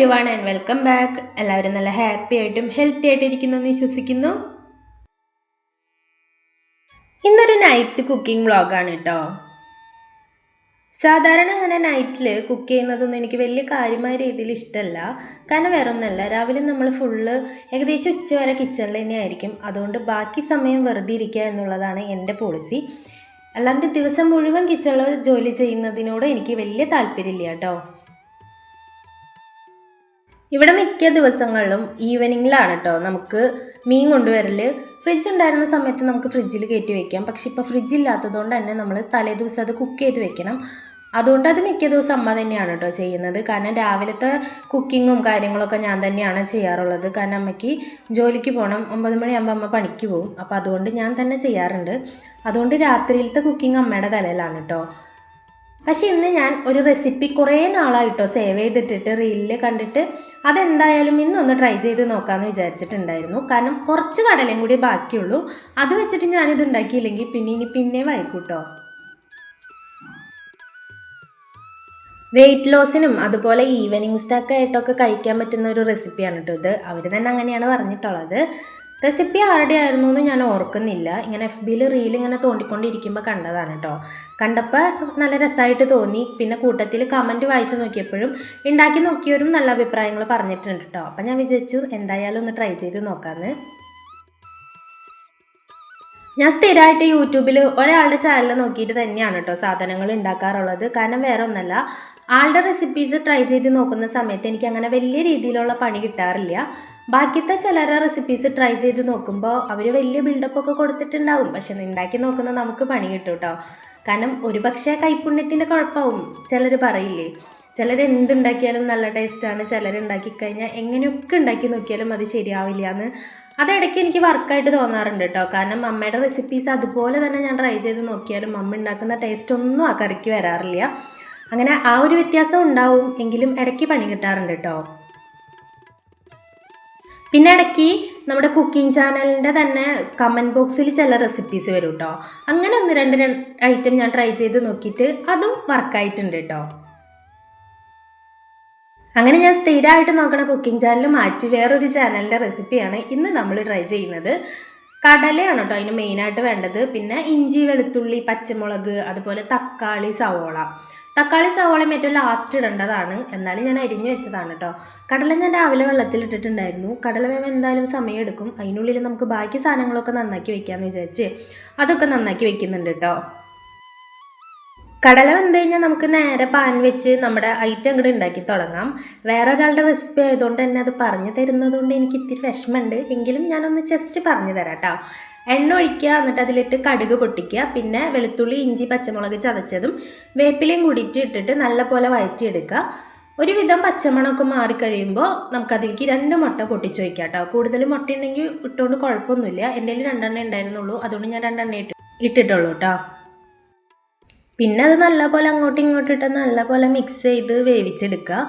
Every one and welcome back എല്ലാവരും നല്ല happy ആയിട്ടും ഹെൽത്തി ആയിട്ട് ഇരിക്കുന്നു എന്ന് വിശ്വസിക്കുന്നു. ഇന്നൊരു നൈറ്റ് കുക്കിംഗ് വ്ളോഗാണ് കേട്ടോ സാധാരണ അങ്ങനെ നൈറ്റിൽ കുക്ക് ചെയ്യുന്നതൊന്നും എനിക്ക് വലിയ കാര്യമായ രീതിയിൽ ഇഷ്ടമല്ല കാരണം വേറെ ഒന്നല്ല രാവിലെ നമ്മൾ ഫുള്ള് ഏകദേശം ഉച്ച വരെ കിച്ചണിൽ തന്നെയായിരിക്കും അതുകൊണ്ട് ബാക്കി സമയം വെറുതെ ഇരിക്കുക എന്നുള്ളതാണ് എന്റെ പോളിസി അല്ലാണ്ട് ദിവസം മുഴുവൻ കിച്ചണിൽ ജോലി ചെയ്യുന്നതിനോട് എനിക്ക് വലിയ താല്പര്യമില്ല കേട്ടോ ഇവിടെ മിക്ക ദിവസങ്ങളിലും ഈവനിങ്ങിലാണ് കേട്ടോ നമുക്ക് മീൻ കൊണ്ടുവരൽ ഫ്രിഡ്ജ് ഉണ്ടായിരുന്ന സമയത്ത് നമുക്ക് ഫ്രിഡ്ജിൽ കയറ്റി വെക്കാം. പക്ഷെ ഇപ്പോൾ ഫ്രിഡ്ജ് ഇല്ലാത്തതുകൊണ്ട് തന്നെ നമ്മൾ തലേ ദിവസം അത് കുക്ക് ചെയ്ത് വെക്കണം. അതുകൊണ്ട് അത് മിക്ക ദിവസം അമ്മ തന്നെയാണ് കേട്ടോ ചെയ്യുന്നത്. കാരണം രാവിലത്തെ കുക്കിങ്ങും കാര്യങ്ങളൊക്കെ ഞാൻ തന്നെയാണ് ചെയ്യാറുള്ളത്. കാരണം അമ്മയ്ക്ക് ജോലിക്ക് പോകണം ഒമ്പത് മണിയാകുമ്പോൾ അമ്മ പണിക്ക് പോകും. അപ്പോൾ അതുകൊണ്ട് ഞാൻ തന്നെ ചെയ്യാറുണ്ട്. അതുകൊണ്ട് രാത്രിയിലത്തെ കുക്കിംഗ് അമ്മയുടെ തലയിലാണ് കേട്ടോ പക്ഷെ ഇന്ന് ഞാൻ ഒരു റെസിപ്പി കുറേ നാളായിട്ടോ സേവ് ചെയ്തിട്ടിട്ട് റീലിൽ കണ്ടിട്ട് അതെന്തായാലും ഇന്നൊന്ന് ട്രൈ ചെയ്ത് നോക്കാമെന്ന് വിചാരിച്ചിട്ടുണ്ടായിരുന്നു. കാരണം കുറച്ച് കടലയും കൂടി ബാക്കിയുള്ളൂ. അത് വെച്ചിട്ട് ഞാനിത് ഉണ്ടാക്കിയില്ലെങ്കിൽ പിന്നെ ഇനി പിന്നെ വായിക്കൂട്ടോ വെയിറ്റ് ലോസിനും അതുപോലെ ഈവനിങ് സ്റ്റാക്ക് ആയിട്ടൊക്കെ കഴിക്കാൻ പറ്റുന്ന ഒരു റെസിപ്പിയാണ് കേട്ടോ ഇത്. അവർ തന്നെ അങ്ങനെയാണ് പറഞ്ഞിട്ടുള്ളത്. റെസിപ്പി ആരുടെ ആയിരുന്നു എന്ന് ഞാൻ ഓർക്കുന്നില്ല. ഇങ്ങനെ എഫ് ബിയിൽ റീൽ ഇങ്ങനെ തോണ്ടിക്കൊണ്ടിരിക്കുമ്പോൾ കണ്ടതാണ് കേട്ടോ കണ്ടപ്പോൾ നല്ല രസമായിട്ട് തോന്നി. പിന്നെ കൂട്ടത്തിൽ കമന്റ് വായിച്ചു നോക്കിയപ്പോഴും ഉണ്ടാക്കി നോക്കിയവരും നല്ല അഭിപ്രായങ്ങൾ പറഞ്ഞിട്ടുണ്ട് കേട്ടോ അപ്പം ഞാൻ വിചാരിച്ചു എന്തായാലും ഒന്ന് ട്രൈ ചെയ്ത് നോക്കാമെന്ന് ഞാൻ സ്ഥിരമായിട്ട് യൂട്യൂബിൽ ഒരാളുടെ ചാനൽ നോക്കിയിട്ട് തന്നെയാണ് കേട്ടോ സാധനങ്ങൾ ഉണ്ടാക്കാറുള്ളത് കാരണം വേറെ ഒന്നല്ല ആളുടെ റെസിപ്പീസ് ട്രൈ ചെയ്ത് നോക്കുന്ന സമയത്ത് എനിക്ക് അങ്ങനെ വലിയ രീതിയിലുള്ള പണി കിട്ടാറില്ല. ബാക്കിയത്തെ ചിലരുടെ റെസിപ്പീസ് ട്രൈ ചെയ്ത് നോക്കുമ്പോൾ അവർ വലിയ ബിൽഡപ്പ് ഒക്കെ കൊടുത്തിട്ടുണ്ടാവും. പക്ഷെ ഉണ്ടാക്കി നോക്കുന്ന നമുക്ക് പണി കിട്ടും കേട്ടോ കാരണം ഒരു പക്ഷേ കൈപുണ്യത്തിന്റെ കുഴപ്പമാവും ചിലർ പറയില്ലേ ചിലർ എന്തുണ്ടാക്കിയാലും നല്ല ടേസ്റ്റാണ് ചിലർ ഉണ്ടാക്കി കഴിഞ്ഞാൽ എങ്ങനെയൊക്കെ ഉണ്ടാക്കി നോക്കിയാലും അത് ശരിയാവില്ല എന്ന് അതിടയ്ക്ക് എനിക്ക് വർക്കായിട്ട് തോന്നാറുണ്ട് കേട്ടോ കാരണം അമ്മയുടെ റെസിപ്പീസ് അതുപോലെ തന്നെ ഞാൻ ട്രൈ ചെയ്ത് നോക്കിയാലും അമ്മ ഉണ്ടാക്കുന്ന ടേസ്റ്റ് ഒന്നും ആ കറിക്ക് വരാറില്ല. അങ്ങനെ ആ ഒരു വ്യത്യാസം ഉണ്ടാവും എങ്കിലും ഇടയ്ക്ക് പണി കിട്ടാറുണ്ട് കേട്ടോ പിന്നെ ഇടയ്ക്ക് നമ്മുടെ കുക്കിംഗ് ചാനലിന്റെ തന്നെ കമന്റ് ബോക്സിൽ ചില റെസിപ്പീസ് വരും കേട്ടോ അങ്ങനെ ഒന്ന് രണ്ട് ഐറ്റം ഞാൻ ട്രൈ ചെയ്ത് നോക്കിയിട്ട് അതും വർക്കായിട്ടുണ്ട് കേട്ടോ അങ്ങനെ ഞാൻ സ്ഥിരമായിട്ട് നോക്കണ കുക്കിംഗ് ചാനൽ മാറ്റി വേറൊരു ചാനലിന്റെ റെസിപ്പിയാണ് ഇന്ന് നമ്മൾ ട്രൈ ചെയ്യുന്നത്. കടലയാണ് കേട്ടോ അതിന് മെയിനായിട്ട് വേണ്ടത്. പിന്നെ ഇഞ്ചി വെളുത്തുള്ളി പച്ചമുളക് അതുപോലെ തക്കാളി സവോള. തക്കാളി സവോളയും ഏറ്റവും ലാസ്റ്റ് ഇടേണ്ടതാണ്. എന്നാലും ഞാൻ അരിഞ്ഞു വെച്ചതാണ് കേട്ടോ കടല ഞാൻ രാവിലെ വെള്ളത്തിൽ ഇട്ടിട്ടുണ്ടായിരുന്നു. കടല വേവ് എന്തായാലും സമയമെടുക്കും അതിനുള്ളിൽ നമുക്ക് ബാക്കി സാധനങ്ങളൊക്കെ നന്നാക്കി വെക്കാമെന്ന് വിചാരിച്ച് അതൊക്കെ നന്നാക്കി വെക്കുന്നുണ്ട് കേട്ടോ കടല വെന്ത് കഴിഞ്ഞാൽ നമുക്ക് നേരെ പാൻ വെച്ച് നമ്മുടെ ഐറ്റം അങ്ങോട്ട് ഉണ്ടാക്കി തുടങ്ങാം. വേറെ ഒരാളുടെ റെസിപ്പി ആയതുകൊണ്ട് തന്നെ അത് പറഞ്ഞു തരുന്നതുകൊണ്ട് എനിക്ക് ഇത്തിരി വിഷമമുണ്ട് എങ്കിലും ഞാനൊന്ന് ജസ്റ്റ് പറഞ്ഞു തരാം കേട്ടോ എണ്ണ ഒഴിക്കുക എന്നിട്ട് അതിലിട്ട് കടുക് പൊട്ടിക്കുക പിന്നെ വെളുത്തുള്ളി ഇഞ്ചി പച്ചമുളക് ചതച്ചതും വേപ്പിലയും കൂടിയിട്ട് ഇട്ടിട്ട് നല്ലപോലെ വയറ്റിയെടുക്കുക ഒരുവിധം പച്ചമണമൊക്കെ മാറിക്കഴിയുമ്പോൾ നമുക്കതിലേക്ക് രണ്ട് മുട്ട പൊട്ടിച്ച് വയ്ക്കാം കേട്ടോ കൂടുതൽ മുട്ട ഉണ്ടെങ്കിൽ ഇട്ടുകൊണ്ട് കുഴപ്പമൊന്നുമില്ല. എന്റെ കയ്യിൽ രണ്ടെണ്ണേ ഉണ്ടായിരുന്നുള്ളൂ അതുകൊണ്ട് ഞാൻ രണ്ടെണ്ണ ഇട്ട് ഇട്ടിട്ടുള്ളൂ കേട്ടോ പിന്നെ അത് നല്ലപോലെ അങ്ങോട്ടും ഇങ്ങോട്ടും ഇട്ട് നല്ലപോലെ മിക്സ് ചെയ്ത് വേവിച്ചെടുക്കുക.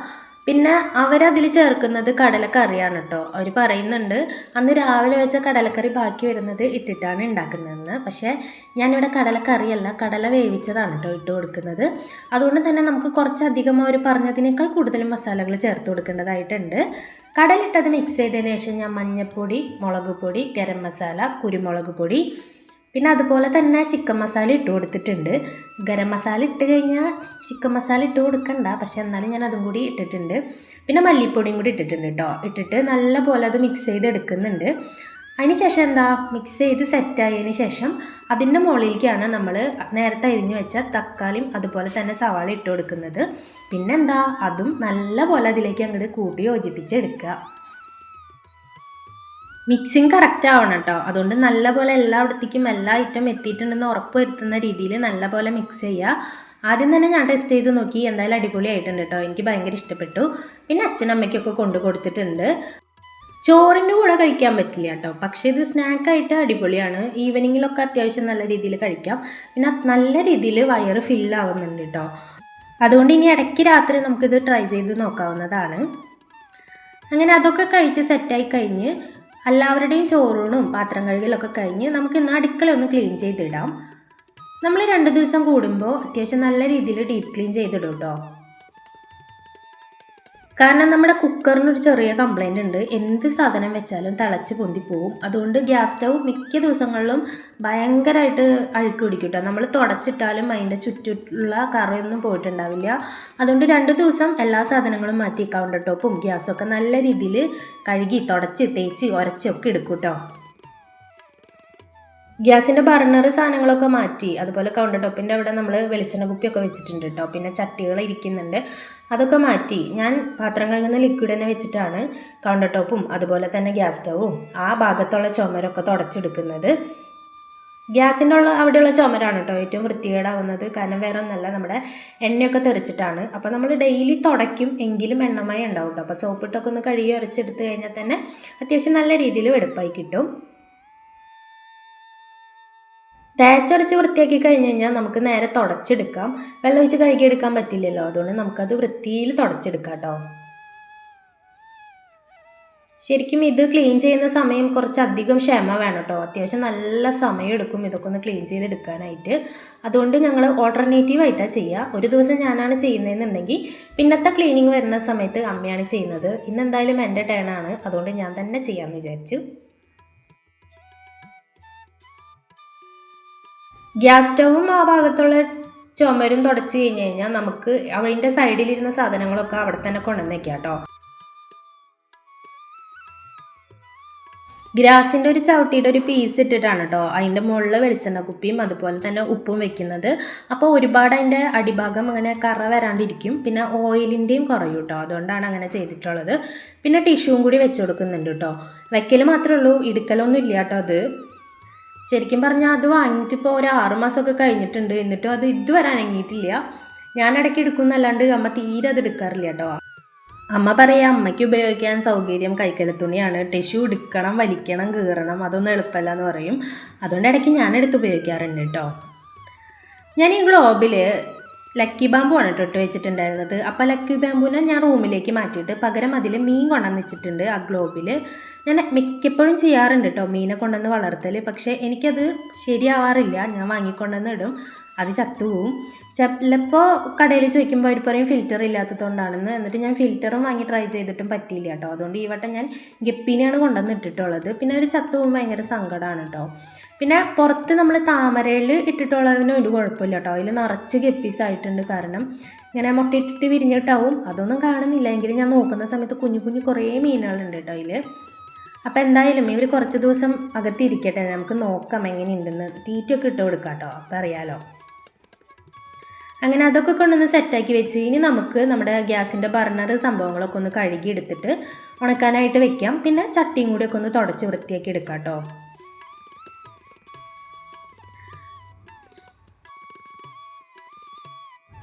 പിന്നെ അവരതിൽ ചേർക്കുന്നത് കടലക്കറിയാണ് കേട്ടോ അവർ പറയുന്നുണ്ട് അന്ന് രാവിലെ വെച്ച കടലക്കറി ബാക്കി വരുന്നത് ഇട്ടിട്ടാണ് ഉണ്ടാക്കുന്നതെന്ന് പക്ഷേ ഞാനിവിടെ കടലക്കറിയല്ല കടല വേവിച്ചതാണ് കേട്ടോ ഇട്ട് കൊടുക്കുന്നത്. അതുകൊണ്ട് തന്നെ നമുക്ക് കുറച്ചധികം അവർ പറഞ്ഞതിനേക്കാൾ കൂടുതൽ മസാലകൾ ചേർത്ത് കൊടുക്കേണ്ടതായിട്ടുണ്ട്. കടലിട്ടത് മിക്സ് ചെയ്തതിന് ശേഷം ഞാൻ മഞ്ഞൾപ്പൊടി മുളക് പൊടി ഗരം മസാല കുരുമുളക് പൊടി പിന്നെ അതുപോലെ തന്നെ ചിക്കൻ മസാല ഇട്ട് കൊടുത്തിട്ടുണ്ട്. ഗരം മസാല ഇട്ട് കഴിഞ്ഞാൽ ചിക്കൻ മസാല ഇട്ട് കൊടുക്കണ്ട. പക്ഷെ എന്നാലും ഞാൻ അതും കൂടി ഇട്ടിട്ടുണ്ട്. പിന്നെ മല്ലിപ്പൊടിയും കൂടി ഇട്ടിട്ടുണ്ട് കേട്ടോ ഇട്ടിട്ട് നല്ല പോലെ അത് മിക്സ് ചെയ്ത് എടുക്കുന്നുണ്ട് അതിന് ശേഷം എന്താ? മിക്സ് ചെയ്ത് സെറ്റായതിന് ശേഷം അതിന്റെ മുകളിലേക്കാണ് നമ്മൾ നേരത്തെ അരിഞ്ഞു വെച്ച തക്കാളിയും അതുപോലെ തന്നെ സവാള ഇട്ട് കൊടുക്കുന്നത്. പിന്നെന്താ അതും നല്ല പോലെ അതിലേക്ക് അങ്ങോട്ട് കൂട്ടി യോജിപ്പിച്ചെടുക്കുക. മിക്സിങ് കറക്റ്റ് ആവണം കേട്ടോ അതുകൊണ്ട് നല്ലപോലെ എല്ലായിടത്തേക്കും എല്ലാ ഐറ്റം എത്തിയിട്ടുണ്ടെന്ന് ഉറപ്പ് വരുത്തുന്ന രീതിയിൽ നല്ലപോലെ മിക്സ് ചെയ്യുക ആദ്യം തന്നെ ഞാൻ ടെസ്റ്റ് ചെയ്ത് നോക്കി എന്തായാലും അടിപൊളിയായിട്ടുണ്ട് കേട്ടോ എനിക്ക് ഭയങ്കര ഇഷ്ടപ്പെട്ടു. പിന്നെ അച്ഛനമ്മയ്ക്കൊക്കെ കൊണ്ടു കൊടുത്തിട്ടുണ്ട്. ചോറിന്റെ കൂടെ കഴിക്കാൻ പറ്റില്ല കേട്ടോ പക്ഷേ ഇത് സ്നാക്കായിട്ട് അടിപൊളിയാണ്. ഈവനിങ്ങിലൊക്കെ അത്യാവശ്യം നല്ല രീതിയിൽ കഴിക്കാം. പിന്നെ നല്ല രീതിയിൽ വയറ് ഫില്ലാവുന്നുണ്ട് കേട്ടോ അതുകൊണ്ട് ഇനി ഇടയ്ക്ക് രാത്രി നമുക്കിത് ട്രൈ ചെയ്ത് നോക്കാവുന്നതാണ്. അങ്ങനെ അതൊക്കെ കഴിച്ച് സെറ്റായി കഴിഞ്ഞ് എല്ലാവരുടെയും ചോറൂണും പാത്രം കഴുകലൊക്കെ കഴിഞ്ഞ് നമുക്ക് ഇന്ന് അടുക്കള ഒന്ന് ക്ലീൻ ചെയ്തിടാം. നമ്മൾ രണ്ട് ദിവസം കൂടുമ്പോൾ അത്യാവശ്യം നല്ല രീതിയിൽ ഡീപ്പ് ക്ലീൻ ചെയ്തിടും കേട്ടോ കാരണം നമ്മുടെ കുക്കറിനൊരു ചെറിയ കംപ്ലൈന്റ് ഉണ്ട്. എന്ത് സാധനം വെച്ചാലും തിളച്ച് പൊന്തി പോവും അതുകൊണ്ട് ഗ്യാസ് സ്റ്റൗ മിക്ക ദിവസങ്ങളിലും ഭയങ്കരമായിട്ട് അഴുക്ക് പിടിക്കും കേട്ടോ നമ്മൾ തുടച്ചിട്ടാലും അതിന്റെ ചുറ്റുള്ള കറിയൊന്നും പോയിട്ടുണ്ടാവില്ല. അതുകൊണ്ട് രണ്ട് ദിവസം എല്ലാ സാധനങ്ങളും മാറ്റി കൗണ്ടർ ടോപ്പും ഗ്യാസൊക്കെ നല്ല രീതിയിൽ കഴുകി തുടച്ച് തേച്ച് ഉരച്ചൊക്കെ എടുക്കും ഗ്യാസിന്റെ ബർണർ സാധനങ്ങളൊക്കെ മാറ്റി. അതുപോലെ കൗണ്ടർ ടോപ്പിന്റെ അവിടെ നമ്മൾ വെളിച്ചെണ്ണ കുപ്പിയൊക്കെ വെച്ചിട്ടുണ്ട് കേട്ടോ പിന്നെ ചട്ടികൾ ഇരിക്കുന്നുണ്ട്. അതൊക്കെ മാറ്റി. ഞാൻ പാത്രം കഴുകുന്ന ലിക്വിഡ് തന്നെ വെച്ചിട്ടാണ് കൗണ്ടർ ടോപ്പും അതുപോലെ തന്നെ ഗ്യാസ് സ്റ്റവും ആ ഭാഗത്തുള്ള ചുമരൊക്കെ തുടച്ചെടുക്കുന്നത്. ഗ്യാസിന്റെ ഉള്ള അവിടെയുള്ള ചുമരാണ് കേട്ടോ ഏറ്റവും വൃത്തികേടാവുന്നത്. കാരണം വേറെ ഒന്നല്ല നമ്മുടെ എണ്ണയൊക്കെ തെറിച്ചിട്ടാണ്. അപ്പോൾ നമ്മൾ ഡെയിലി തുടയ്ക്കും എങ്കിലും എണ്ണമയം ഉണ്ടാവും കേട്ടോ അപ്പോൾ സോപ്പിട്ടൊക്കെ ഒന്ന് കഴുകി ഉരച്ചെടുത്ത് കഴിഞ്ഞാൽ തന്നെ അത്യാവശ്യം നല്ല രീതിയിൽ വെടുപ്പായി കിട്ടും. തേച്ചരച്ച് വൃത്തിയാക്കി കഴിഞ്ഞ് കഴിഞ്ഞാൽ നമുക്ക് നേരെ തുടച്ചെടുക്കാം. വെള്ളം ഒഴിച്ച് കഴുകിയെടുക്കാൻ പറ്റില്ലല്ലോ അതുകൊണ്ട് നമുക്കത് വൃത്തിയിൽ തുടച്ചെടുക്കാം കേട്ടോ. ശരിക്കും ഇത് ക്ലീൻ ചെയ്യുന്ന സമയം കുറച്ചധികം ക്ഷമ വേണം കേട്ടോ. അത്യാവശ്യം നല്ല സമയം എടുക്കും ഇതൊക്കെ ഒന്ന് ക്ലീൻ ചെയ്തെടുക്കാനായിട്ട്. അതുകൊണ്ട് ഞങ്ങൾ ഓൾട്ടർനേറ്റീവ് ആയിട്ടാണ് ചെയ്യുക ഒരു ദിവസം ഞാനാണ് ചെയ്യുന്നതെന്നുണ്ടെങ്കിൽ പിന്നത്തെ ക്ലീനിങ് വരുന്ന സമയത്ത് അമ്മയാണ് ചെയ്യുന്നത്. ഇന്ന് എന്തായാലും എന്റെ ടേണാണ് അതുകൊണ്ട് ഞാൻ തന്നെ ചെയ്യാമെന്ന് വിചാരിച്ചു. ഗ്യാസ് സ്റ്റൗവും ആ ഭാഗത്തുള്ള ചുമരും തുടച്ച് കഴിഞ്ഞ് കഴിഞ്ഞാൽ നമുക്ക് അതിന്റെ സൈഡിലിരുന്ന സാധനങ്ങളൊക്കെ അവിടെ തന്നെ കൊണ്ടുവന്നേക്കാം കേട്ടോ. ഗ്രാസിന്റെ ഒരു ചവിട്ടിയുടെ ഒരു പീസ് ഇട്ടിട്ടാണ് കേട്ടോ അതിന്റെ മുകളിൽ വെളിച്ചെണ്ണ കുപ്പിയും അതുപോലെ തന്നെ ഉപ്പും വെക്കുന്നത്. അപ്പോൾ ഒരുപാട് അതിന്റെ അടിഭാഗം അങ്ങനെ കറ വരാണ്ടിരിക്കും. പിന്നെ ഓയിലിന്റെയും കുറയും കേട്ടോ. അതുകൊണ്ടാണ് അങ്ങനെ ചെയ്തിട്ടുള്ളത്. പിന്നെ ടിഷ്യൂവും കൂടി വെച്ച് കൊടുക്കുന്നുണ്ട് കേട്ടോ. വെക്കൽ മാത്രമേ ഉള്ളൂ ഇടുക്കലൊന്നും ഇല്ല കേട്ടോ അത്. ശരിക്കും പറഞ്ഞാൽ അത് വാങ്ങിയിട്ട് ഇപ്പോൾ ഒരു ആറുമാസമൊക്കെ കഴിഞ്ഞിട്ടുണ്ട്. എന്നിട്ടും അത് ഇതുവരെ അനങ്ങിയിട്ടില്ല. ഞാൻ ഇടയ്ക്ക് എടുക്കുന്നല്ലാണ്ട് അമ്മ തീരെ അത് എടുക്കാറില്ല കേട്ടോ. അമ്മ പറയാം അമ്മയ്ക്ക് ഉപയോഗിക്കാൻ സൗകര്യം കൈക്കലത്തുണിയാണ് ടിഷ്യൂ എടുക്കണം വലിക്കണം കീറണം അതൊന്നും എളുപ്പമല്ല എന്ന് പറയും. അതുകൊണ്ട് ഇടയ്ക്ക് ഞാൻ എടുത്ത് ഉപയോഗിക്കാറുണ്ട് കേട്ടോ. ഞാൻ ഈ ഗ്ലോബിൽ ലക്കി ബാമ്പു ആണ് കേട്ടോ വെച്ചിട്ടുണ്ടായിരുന്നത്. അപ്പോൾ ലക്കി ബാമ്പുവിനെ ഞാൻ റൂമിലേക്ക് മാറ്റിയിട്ട് പകരം അതിൽ മീൻ കൊണ്ടുവന്ന് വെച്ചിട്ടുണ്ട് ആ ഗ്ലോബിൽ ഞാൻ മിക്കപ്പോഴും ചെയ്യാറുണ്ട് കേട്ടോ മീനെ കൊണ്ടുവന്ന് വളർത്തൽ പക്ഷേ എനിക്കത് ശരിയാവാറില്ല. ഞാൻ വാങ്ങിക്കൊണ്ടുവന്ന് ഇടും. അത് ചത്തുപോവും. ചിലപ്പോൾ കടയിൽ ചോദിക്കുമ്പോൾ അവർ പറയും ഫിൽറ്റർ ഇല്ലാത്തതുകൊണ്ടാണെന്ന്. എന്നിട്ട് ഞാൻ ഫിൽറ്ററും വാങ്ങി ട്രൈ ചെയ്തിട്ടും പറ്റിയില്ല കേട്ടോ. അതുകൊണ്ട് ഈ വട്ടം ഞാൻ ഗപ്പിനെയാണ് കൊണ്ടുവന്ന് ഇട്ടിട്ടുള്ളത്. പിന്നെ ഒരു ചത്തുപോകുമ്പോൾ ഭയങ്കര സങ്കടമാണ് കേട്ടോ. പിന്നെ പുറത്ത് നമ്മൾ താമരയിൽ ഇട്ടിട്ടുള്ളതിന് ഒരു കുഴപ്പമില്ല കേട്ടോ. അതിൽ നിറച്ച് ഗപ്പീസ് ആയിട്ടുണ്ട് കാരണം ഇങ്ങനെ മുട്ടയിട്ടിട്ട് വിരിഞ്ഞിട്ടാവും. അതൊന്നും കാണുന്നില്ല. എങ്കിലും ഞാൻ നോക്കുന്ന സമയത്ത് കുഞ്ഞു കുഞ്ഞു കുറേ മീനുകളുണ്ട് കേട്ടോ അതിൽ അപ്പോൾ എന്തായാലും ഇവർ കുറച്ച് ദിവസം അകത്തിരിക്കട്ടെ. നമുക്ക് നോക്കാം എങ്ങനെയുണ്ടെന്ന്. തീറ്റയൊക്കെ ഇട്ട് കൊടുക്കാം കേട്ടോ. അപ്പോൾ അറിയാലോ. അങ്ങനെ അതൊക്കെ കൊണ്ടൊന്ന് സെറ്റാക്കി വെച്ച് ഇനി നമുക്ക് നമ്മുടെ ഗ്യാസിന്റെ ബർണർ സംഭവങ്ങളൊക്കെ ഒന്ന് കഴുകി എടുത്തിട്ട് ഉണക്കാനായിട്ട് വെക്കാം. പിന്നെ ചട്ടിയും കൂടിയൊക്കെ ഒന്ന് തുടച്ച് വൃത്തിയാക്കി എടുക്കാം കേട്ടോ.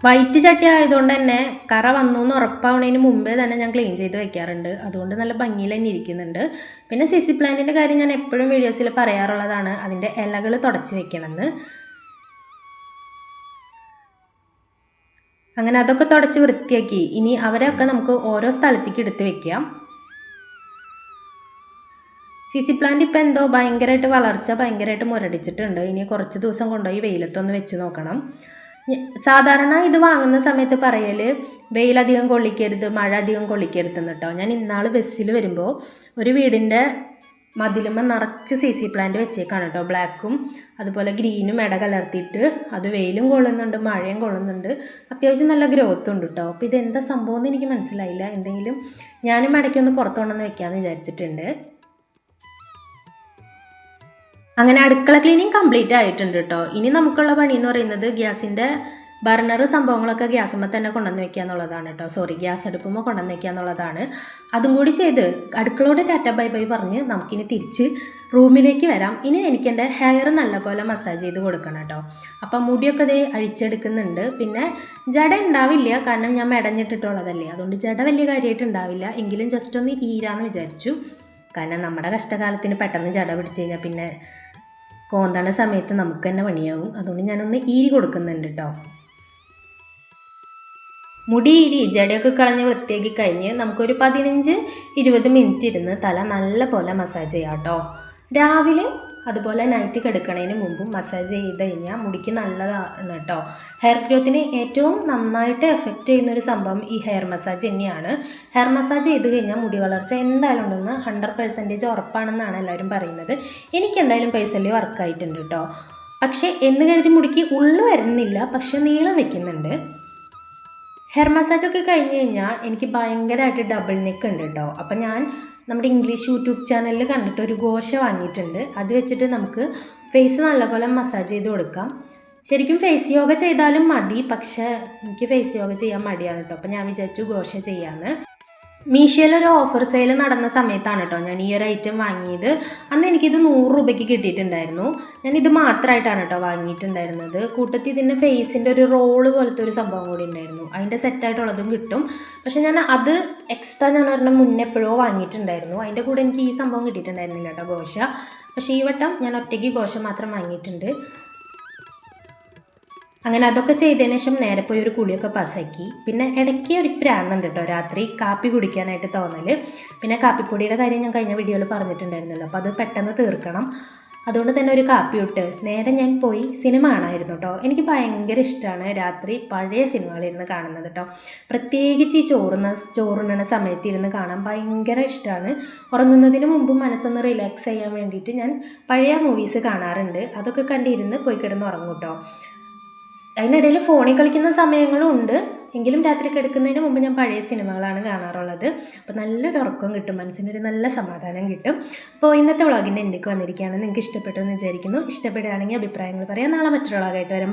വൈറ്റ് ചട്ടി ആയതുകൊണ്ട് തന്നെ കറ വന്നു എന്ന് ഉറപ്പാവുന്നതിന് മുമ്പേ തന്നെ ഞാൻ ക്ലീൻ ചെയ്ത് വെക്കാറുണ്ട്. അതുകൊണ്ട് നല്ല ഭംഗിയിൽ തന്നെ ഇരിക്കുന്നുണ്ട്. പിന്നെ സിസി പ്ലാന്റിന്റെ കാര്യം ഞാൻ എപ്പോഴും വീഡിയോസിൽ പറയാറുള്ളതാണ് അതിന്റെ ഇലകൾ തുടച്ച് വെക്കണമെന്ന്. അങ്ങനെ അതൊക്കെ തുടച്ച് വൃത്തിയാക്കി. ഇനി അവരൊക്കെ നമുക്ക് ഓരോ സ്ഥലത്തേക്ക് എടുത്ത് വെക്കാം. സി സി പ്ലാന്റ് ഇപ്പം എന്തോ ഭയങ്കരമായിട്ട് വളർച്ച ഭയങ്കരമായിട്ട് മുരടിച്ചിട്ടുണ്ട്. ഇനി കുറച്ച് ദിവസം കൊണ്ടുപോയി വെയിലത്തൊന്ന് വെച്ച് നോക്കണം. സാധാരണ ഇത് വാങ്ങുന്ന സമയത്ത് പറയൽ വെയിലധികം കൊള്ളിക്കരുത് മഴ അധികം കൊള്ളിക്കരുത് കേട്ടോ ഞാൻ ഇന്നാൾ ബസ്സിൽ വരുമ്പോൾ ഒരു വീടിന്റെ മതിലുമ്മ നിറച്ച് സി സി പ്ലാന്റ് വെച്ചേക്കാണ് കേട്ടോ. ബ്ലാക്കും അതുപോലെ ഗ്രീനും ഇട കലർത്തിയിട്ട് അത് വെയിലും കൊള്ളുന്നുണ്ട് മഴയും കൊള്ളുന്നുണ്ട്. അത്യാവശ്യം നല്ല ഗ്രോത്ത് ഉണ്ട് കേട്ടോ. അപ്പോൾ ഇതെന്താ സംഭവം എന്ന് എനിക്ക് മനസ്സിലായില്ല. എന്തെങ്കിലും ഞാനും ഇടയ്ക്കൊന്ന് പുറത്തുകൊണ്ടെന്ന് വെക്കാമെന്ന് വിചാരിച്ചിട്ടുണ്ട്. അങ്ങനെ അടുക്കള ക്ലീനിങ് കംപ്ലീറ്റ് ആയിട്ടുണ്ട് കേട്ടോ. ഇനി നമുക്കുള്ള പണി എന്ന് പറയുന്നത് ഗ്യാസിന്റെ ബർണർ സംഭവങ്ങളൊക്കെ ഗ്യാസുമ്പോൾ തന്നെ കൊണ്ടുവന്ന് വെക്കുക എന്നുള്ളതാണ് കേട്ടോ. സോറി ഗ്യാസ് അടുപ്പുമ്പോൾ കൊണ്ടുവന്ന് വെക്കുക എന്നുള്ളതാണ്. അതും കൂടി ചെയ്ത് അടുക്കളോട് ടാറ്റ ബൈ ബൈ പറഞ്ഞ് നമുക്കിനി തിരിച്ച് റൂമിലേക്ക് വരാം. ഇനി എനിക്ക് എന്റെ ഹെയർ നല്ലപോലെ മസാജ് ചെയ്ത് കൊടുക്കണം കേട്ടോ. അപ്പം മുടിയൊക്കെ ദേ അഴിച്ചെടുക്കുന്നുണ്ട്. പിന്നെ ജട ഉണ്ടാവില്ല കാരണം ഞാൻ മെടഞ്ഞിട്ടിട്ടുള്ളതല്ലേ. അതുകൊണ്ട് ജട വലിയ കാര്യമായിട്ട് ഉണ്ടാവില്ല. എങ്കിലും ജസ്റ്റ് ഒന്ന് ഈരാന്ന് വിചാരിച്ചു. കാരണം നമ്മുടെ കഷ്ടകാലത്തിന് പെട്ടെന്ന് ജട പിടിച്ച് കഴിഞ്ഞാൽ പിന്നെ കോന്തണ സമയത്ത് നമുക്ക് തന്നെ പണിയാവും. അതുകൊണ്ട് ഞാനൊന്ന് ഈരി കൊടുക്കുന്നുണ്ട് കേട്ടോ. മുടി ഈരി ജടയൊക്കെ കളഞ്ഞ് വൃത്തിയാക്കി കഴിഞ്ഞ് നമുക്കൊരു പതിനഞ്ച് ഇരുപത് മിനിറ്റ് ഇരുന്ന് തല നല്ല പോലെ മസാജ് ചെയ്യാം കേട്ടോ. രാവിലെ അതുപോലെ നൈറ്റ് കിടക്കണതിന് മുമ്പും മസാജ് ചെയ്ത് കഴിഞ്ഞാൽ മുടിക്ക് നല്ലതാണ് കേട്ടോ. ഹെയർ ഗ്രോത്തിന് ഏറ്റവും നന്നായിട്ട് എഫക്റ്റ് ചെയ്യുന്ന ഒരു സംഭവം ഈ ഹെയർ മസാജ് തന്നെയാണ്. ഹെയർ മസാജ് ചെയ്ത് കഴിഞ്ഞാൽ മുടി വളർച്ച എന്തായാലും ഉണ്ടെന്ന് ഹൺഡ്രഡ് പെർസെന്റേജ് ഉറപ്പാണെന്നാണ് എല്ലാവരും പറയുന്നത്. എനിക്ക് എന്തായാലും പേഴ്സണലി വർക്കായിട്ടുണ്ട് കേട്ടോ. പക്ഷേ എന്ന് കരുതി മുടിക്ക് ഉള്ളു വരുന്നില്ല പക്ഷേ നീളം വെക്കുന്നുണ്ട്. ഹെയർ മസാജൊക്കെ കഴിഞ്ഞ് കഴിഞ്ഞാൽ എനിക്ക് ഭയങ്കരമായിട്ട് ഡബിൾ നെക്ക് ഉണ്ട് കേട്ടോ അപ്പം ഞാൻ നമ്മുടെ ഇംഗ്ലീഷ് യൂട്യൂബ് ചാനലിൽ കണ്ടിട്ട് ഒരു ഘോഷ വാങ്ങിയിട്ടുണ്ട്. അത് വെച്ചിട്ട് നമുക്ക് ഫേസ് നല്ലപോലെ മസാജ് ചെയ്ത് കൊടുക്കാം. ശരിക്കും ഫേസ് യോഗ ചെയ്താലും മതി. പക്ഷേ എനിക്ക് ഫേസ് യോഗ ചെയ്യാൻ മടിയാണ് കേട്ടോ അപ്പം ഞാൻ വിചാരിച്ചു ഘോഷ ചെയ്യാമെന്ന് മീഷോയിൽ ഒരു ഓഫർ സെയിൽ നടന്ന സമയത്താണ് കേട്ടോ ഞാൻ ഈ ഒരു ഐറ്റം വാങ്ങിയത്. അന്ന് എനിക്കിത് നൂറ് രൂപയ്ക്ക് കിട്ടിയിട്ടുണ്ടായിരുന്നു. ഞാൻ ഇത് മാത്രമായിട്ടാണ് കേട്ടോ വാങ്ങിയിട്ടുണ്ടായിരുന്നത്. കൂട്ടത്തിൽ ഇതിന്റെ ഫേസിന്റെ ഒരു റോൾ പോലത്തെ ഒരു സംഭവം കൂടി ഉണ്ടായിരുന്നു. അതിന്റെ സെറ്റായിട്ടുള്ളതും കിട്ടും. പക്ഷേ ഞാൻ അത് എക്സ്ട്രാ ഞാൻ ഒരെണ്ണം മുന്നേ എപ്പോഴോ വാങ്ങിയിട്ടുണ്ടായിരുന്നു. അതിന്റെ കൂടെ എനിക്ക് ഈ സംഭവം കിട്ടിയിട്ടുണ്ടായിരുന്നില്ല കേട്ടോ ഘോഷ പക്ഷേ ഈ വട്ടം ഞാൻ ഒറ്റയ്ക്ക് ഘോഷ മാത്രം വാങ്ങിയിട്ടുണ്ട്. അങ്ങനെ അതൊക്കെ ചെയ്തതിന് ശേഷം നേരെ പോയി ഒരു കുളിയൊക്കെ പാസ്സാക്കി. പിന്നെ ഇടയ്ക്ക് ഒരു പ്രാന്തുണ്ട് കേട്ടോ രാത്രി കാപ്പി കുടിക്കാനായിട്ട് തോന്നൽ പിന്നെ കാപ്പിപ്പൊടിയുടെ കാര്യം ഞാൻ കഴിഞ്ഞ വീഡിയോയിൽ പറഞ്ഞിട്ടുണ്ടായിരുന്നല്ലോ അപ്പോൾ അത് പെട്ടെന്ന് തീർക്കണം. അതുകൊണ്ട് തന്നെ ഒരു കാപ്പി ഇട്ട് നേരെ ഞാൻ പോയി സിനിമ കാണാമായിരുന്നു കേട്ടോ. എനിക്ക് ഭയങ്കര ഇഷ്ടമാണ് രാത്രി പഴയ സിനിമകളിരുന്ന് കാണുന്നത് കേട്ടോ. പ്രത്യേകിച്ച് ഈ ചോറുന്ന ചോറുണ്ണണ സമയത്ത് ഇരുന്ന് കാണാൻ ഭയങ്കര ഇഷ്ടമാണ് ഉറങ്ങുന്നതിന് മുമ്പ് മനസ്സൊന്ന് റിലാക്സ് ചെയ്യാൻ വേണ്ടിയിട്ട് ഞാൻ പഴയ മൂവീസ് കാണാറുണ്ട്. അതൊക്കെ കണ്ടിരുന്ന് പോയി കിടന്ന് ഉറങ്ങും കേട്ടോ. അതിനിടയിൽ ഫോണിൽ കളിക്കുന്ന സമയങ്ങളും ഉണ്ട്. എങ്കിലും രാത്രി കിടക്കുന്നതിന് മുമ്പ് ഞാൻ പഴയ സിനിമകളാണ് കാണാറുള്ളത്. അപ്പോൾ നല്ലൊരു ഉറക്കം കിട്ടും മനസ്സിനൊരു നല്ല സമാധാനം കിട്ടും. അപ്പോൾ ഇന്നത്തെ വ്ളോഗിന്റെ എന്റെക്ക് വന്നിരിക്കുകയാണ്. നിങ്ങൾക്ക് ഇഷ്ടപ്പെട്ടു എന്ന് വിചാരിക്കുന്നു. ഇഷ്ടപ്പെടുകയാണെങ്കിൽ അഭിപ്രായങ്ങൾ പറയാം. നാളെ മറ്റൊരു വ്ളോഗായിട്ട് വരാം.